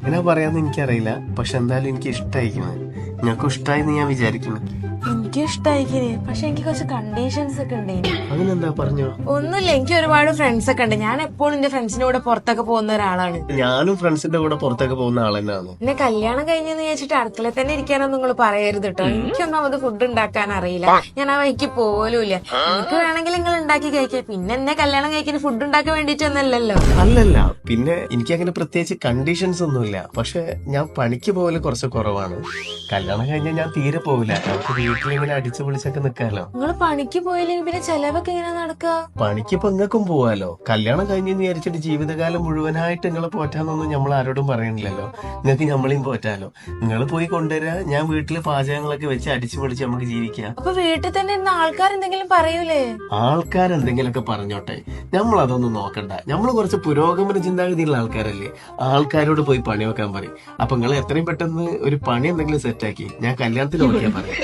എങ്ങനെ പറയാന്ന് എനിക്കറിയില്ല. പക്ഷെ എന്തായാലും എനിക്ക് ഇഷ്ടമായിരിക്കുന്നത് നിങ്ങൾക്ക് ഇഷ്ടമായെന്ന് ഞാൻ വിചാരിക്കുന്നു. എനിക്ക് ഇഷ്ടായിക്കിന് പക്ഷെ എനിക്ക് കുറച്ച് കണ്ടീഷൻസ് ഒക്കെ ഉണ്ട്. അതിനെന്താ പറഞ്ഞോ? ഒന്നുമില്ല എനിക്ക് ഒരുപാട് ഫ്രണ്ട്സ് ഒക്കെ ഉണ്ട്. ഞാൻ എപ്പോഴും എന്റെ ഫ്രണ്ട്സിന്റെ കൂടെ പുറത്തൊക്കെ പോകുന്ന ഒരാളാണ്. ഞാനും ഫ്രണ്ട്സിന്റെ കൂടെ പുറത്തൊക്കെ പോകുന്ന ആൾ തന്നെയാണ്. എന്നെ കല്യാണം കഴിഞ്ഞെന്ന് വിചാരിച്ചിട്ട് അടുക്കളയിൽ തന്നെ ഇരിക്കാനൊന്നും നിങ്ങൾ പറയരുത് കേട്ടോ എനിക്കൊന്നും അത് ഫുഡ് ഉണ്ടാക്കാൻ അറിയില്ല. ഞാൻ ആ വഴിക്ക് പോലുമില്ല എനിക്ക് വേണമെങ്കിൽ നിങ്ങൾ ഉണ്ടാക്കി കഴിക്കാം പിന്നെ എന്നെ കല്യാണം കഴിക്കുന്ന ഫുഡ് ഉണ്ടാക്കാൻ വേണ്ടിയിട്ടൊന്നല്ലല്ലോ അല്ലല്ല പിന്നെ എനിക്ക് അങ്ങനെ പ്രത്യേകിച്ച് കണ്ടീഷൻസ് ഒന്നുമില്ല. പക്ഷെ ഞാൻ പണിക്ക് പോകൽ കുറച്ച് കുറവാണ്. കല്യാണം കഴിഞ്ഞാൽ ഞാൻ തീരെ പോകില്ല നമുക്ക് അടിച്ചു പൊളിച്ചൊക്കെ നിക്കാലോ. നിങ്ങൾ പണിക്ക് പോയില്ലെങ്കിൽ പിന്നെ ചെലവൊക്കെ ഇങ്ങനെ നടക്കുക പണിക്ക് ഇപ്പൊ നിങ്ങൾക്കും പോവാലോ. കല്യാണം കഴിഞ്ഞ് വിചാരിച്ചിട്ട് ജീവിതകാലം മുഴുവനായിട്ട് നിങ്ങളെ പോറ്റാന്നൊന്നും നമ്മൾ ആരോടും പറയണില്ലല്ലോ. നിങ്ങൾക്ക് നമ്മളെയും പോറ്റാലോ. നിങ്ങൾ പോയി കൊണ്ടുവരാ ഞാൻ വീട്ടിൽ പാചകങ്ങളൊക്കെ വെച്ച് അടിച്ചു പൊളിച്ച് നമുക്ക് ജീവിക്കാം. അപ്പൊ വീട്ടിൽ തന്നെ ആൾക്കാർ എന്തെങ്കിലും പറയൂലേ? ആൾക്കാരെന്തെങ്കിലുമൊക്കെ പറഞ്ഞോട്ടെ. നമ്മൾ അതൊന്നും നോക്കണ്ട. നമ്മൾ കുറച്ച് പുരോഗമന ചിന്താഗതിയുള്ള ആൾക്കാരല്ലേ? ആൾക്കാരോട് പോയി പണി വെക്കാൻ പറയും. അപ്പൊ നിങ്ങൾ എത്രയും പെട്ടെന്ന് ഒരു പണി എന്തെങ്കിലും സെറ്റാക്കി ഞാൻ കല്യാണത്തിൽ നോക്കിയാൽ പറയാം.